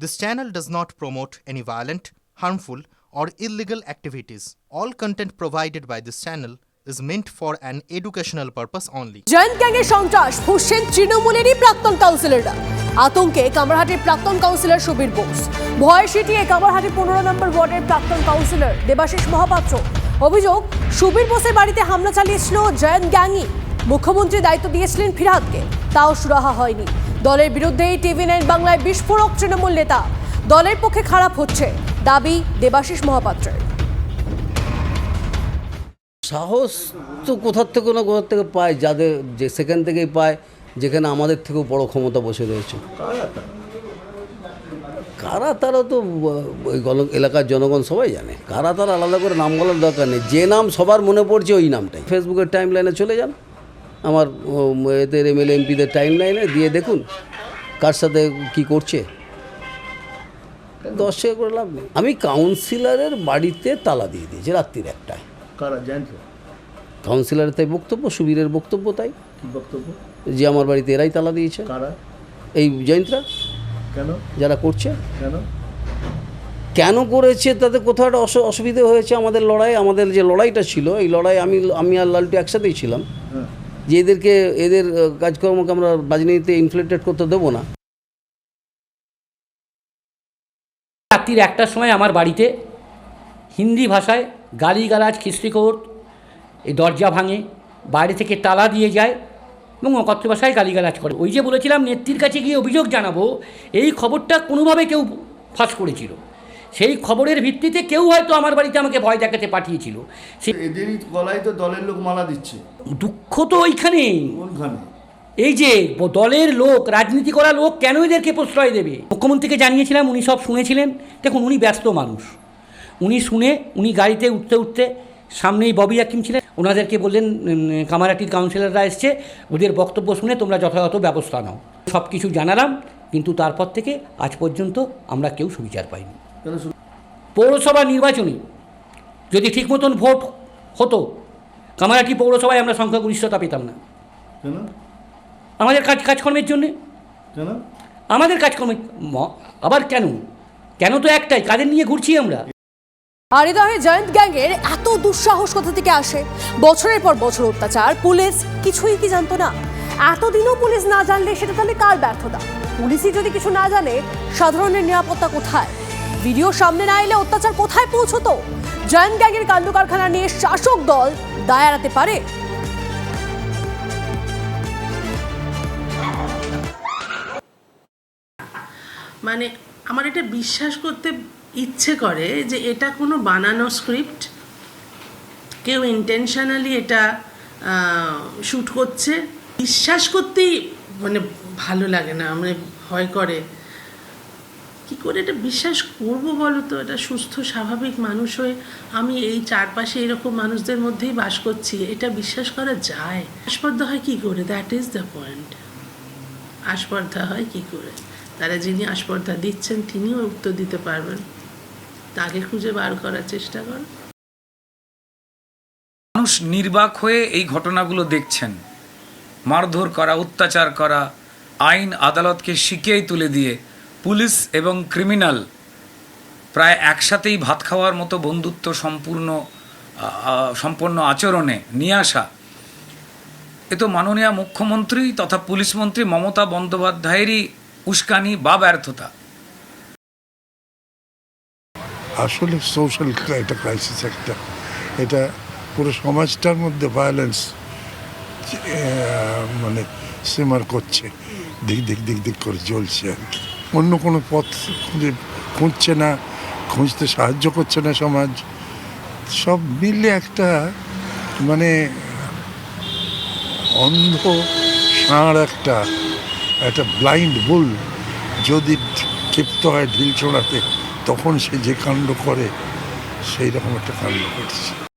This channel does not promote any violent, harmful, or illegal activities. All content provided by this channel is meant for an educational purpose only. Joint গ্যাংয়ের সন্ত্রাস ফুসছেন তৃণমূলেরই প্রাক্তন কাউন্সিলররা আতঙ্কে কামারহাটির প্রাক্তন councillor Subir Bose ভয় সিটিয়ে কামারহাটি পনেরো নম্বর ওয়ার্ডের প্রাক্তন কাউন্সিলর দেবাশিস মহাপাত্র অভিযোগ সুবীর বোসের বাড়িতে হামলা চালিয়েছিল জয়েন্ট গ্যাংই মুখ্যমন্ত্রী দায়িত্ব দিয়েছিলেন ফিরহাদকে। তাও সুরাহা হয়নি। দলের বিরুদ্ধেই টিভি নাইন বাংলায় বিস্ফোরক তৃণমূল নেতা। দলের পক্ষে খারাপ হচ্ছে, দাবি দেবাশিস মহাপাত্রের। সাহস তো কোথার থেকে না কোথার থেকে পায়, যাদের যে সেখান থেকেই পায়, যেখানে আমাদের থেকেও বড় ক্ষমতা বসে রয়েছে। কারা তারা তো, ওই এলাকার জনগণ সবাই জানে। কারা তারা আলাদা করে নাম বলার দরকার নেই। যে নাম সবার মনে পড়ছে ওই নামটাই। ফেসবুকের টাইম লাইনে চলে যান। আমার এদের এমএলএ এমপিদের টাইম লাইনে দিয়ে দেখুন কার সাথে কি করছে। দশ টাকা করে লাভ নেই। আমি কাউন্সিলরের বাড়িতে তালা দিয়ে দিয়েছি রাত্রির একটায়। কারা কাউন্সিলরের তাই বক্তব্য সুবীরের বক্তব্য তাই। বক্তব্য? যে আমার বাড়িতে এরাই তালা দিয়েছে। কারা? এই জয়ন্তরা। কেন? যারা করছে। কেন? কেন করেছে? তাতে কোথাও একটা অসু- অসুবিধে হয়েছে আমাদের লড়াই। আমাদের যে লড়াইটা ছিল এই লড়াই আমি আমি আর লালটু একসাথেই ছিলাম। হ্যাঁ। যে এদেরকে, এদের কাজকর্মকে আমরা রাজনীতিতে ইনফ্লেটেড করতে দেবো না। রাত্রির একটার সময় আমার বাড়িতে হিন্দি ভাষায় গালিগালাজ খিস্ত্রিকোট এই দরজা ভাঙে, বাইরে থেকে তালা দিয়ে যায় এবং অকথ্য ভাষায় গালিগালাজ করে। ওই যে বলেছিলাম, নেত্রীর কাছে গিয়ে অভিযোগ জানাব, এই খবরটা কোনোভাবে কেউ ফাঁস করেছিল। সেই খবরের ভিত্তিতে কেউ হয়তো আমার বাড়িতে আমাকে ভয় দেখাতে পাঠিয়েছিল। সে এদেরই গলায় তো দলের লোক মালা দিচ্ছে। দুঃখ তো ওইখানেই কোনখানে? এই যে দলের লোক রাজনীতি করা লোক কেন এদেরকে প্রশ্রয় দেবে? মুখ্যমন্ত্রীকে জানিয়েছিলাম উনি সব শুনেছিলেন। দেখুন উনি ব্যস্ত মানুষ। উনি শুনে উনি গাড়িতে উঠতে উঠতে সামনেই ববি হাকিম ছিলেন। ওনাদেরকে বললেন কামারাটির কাউন্সিলররা এসছে। ওদের বক্তব্য শুনে তোমরা যথাযথ ব্যবস্থা নাও। সব কিছু জানালাম কিন্তু তারপর থেকে আজ পর্যন্ত আমরা কেউ সুবিচার পাইনি। পৌরসভা নির্বাচনী যদি ঠিক মতন ভোট হতো কামারাটি পৌরসভায় আমরা সংখ্যাগরিষ্ঠতা পেতাম না। আমাদের কাজ কাজকর্মের জন্যে। আমাদের কাজকর্মে ম- আবার কেন? কেন তো একটাই কাদের নিয়ে ঘুরছি আমরা? আর হৃদয়ে জয়ন্ত গ্যাংয়ের এত দুঃসাহস কোথা থেকে আসে? বছরের পর বছর অত্যাচার পুলিশ কিছুই কি জানতো না? এতদিনও পুলিশ না জানলে সেটা তাহলে কার ব্যর্থতা? পুলিশই যদি কিছু না জানে সাধারণের নিরাপত্তা কোথায়? ভিডিও সামনে না এলে অত্যাচার কোথায় পৌঁছতো? জয়ন্ত গ্যাংয়ের কাণ্ড কারখানা নিয়ে শাসক দল দায় পারে। মানে আমার এটা বিশ্বাস করতে ইচ্ছে করে যে এটা কোনো বানানো স্ক্রিপ্ট। কেউ ইন্টেনশনালি এটা শ্যুট করছে। বিশ্বাস করতেই মানে ভালো লাগে না মানে ভয় করে। কি করে এটা বিশ্বাস করব বলো তো? এটা সুস্থ, স্বাভাবিক মানুষ হয়ে আমি এই চারপাশে এরকম মানুষদের মধ্যেই বাস করছি, এটা বিশ্বাস করা যায়? আস্পর্ধা হয় কি করে? দ্যাট ইজ দ্য পয়েন্ট আস্পর্ধা হয় কি করে? তারা যিনি আস্পর্ধা দিচ্ছেন, তিনিও উত্তর দিতে পারবেন। তাকে খুঁজে বার করার চেষ্টা কর। মানুষ নির্বাক হয়ে এই ঘটনাগুলো দেখছেন। মারধর করা, অত্যাচার করা, আইন, আদালতকে শিখেই তুলে দিয়ে পুলিশ এবং ক্রিমিনাল প্রায় একসাথেই ভাত খাওয়ার মতো বন্ধুত্ব সম্পূর্ণ সম্পন্ন আচরণে নিয়ে আসা। এ তো মাননীয় মুখ্যমন্ত্রী তথা পুলিশ মন্ত্রী মমতা বন্দ্যোপাধ্যায়েরই উস্কানি বা ব্যর্থতা। আসলে সোশ্যাল একটা ক্রাইসিস একটা। এটা পুরো সমাজটার মধ্যে ভায়োলেন্স মানে সিমার করছে। দিক দিক দিক দিক করে চলছে আর কি। অন্য কোনো পথ খুঁজে খুঁজছে না, খুঁজতে সাহায্য করছে না সমাজ। সব মিলে একটা মানে অন্ধ ষাঁড় একটা একটা ব্লাইন্ড বুল। যদি ক্ষিপ্ত হয় ঢিল ছোড়াতে, তখন সে যে কাণ্ড করে সেই রকম একটা কাণ্ড করছে।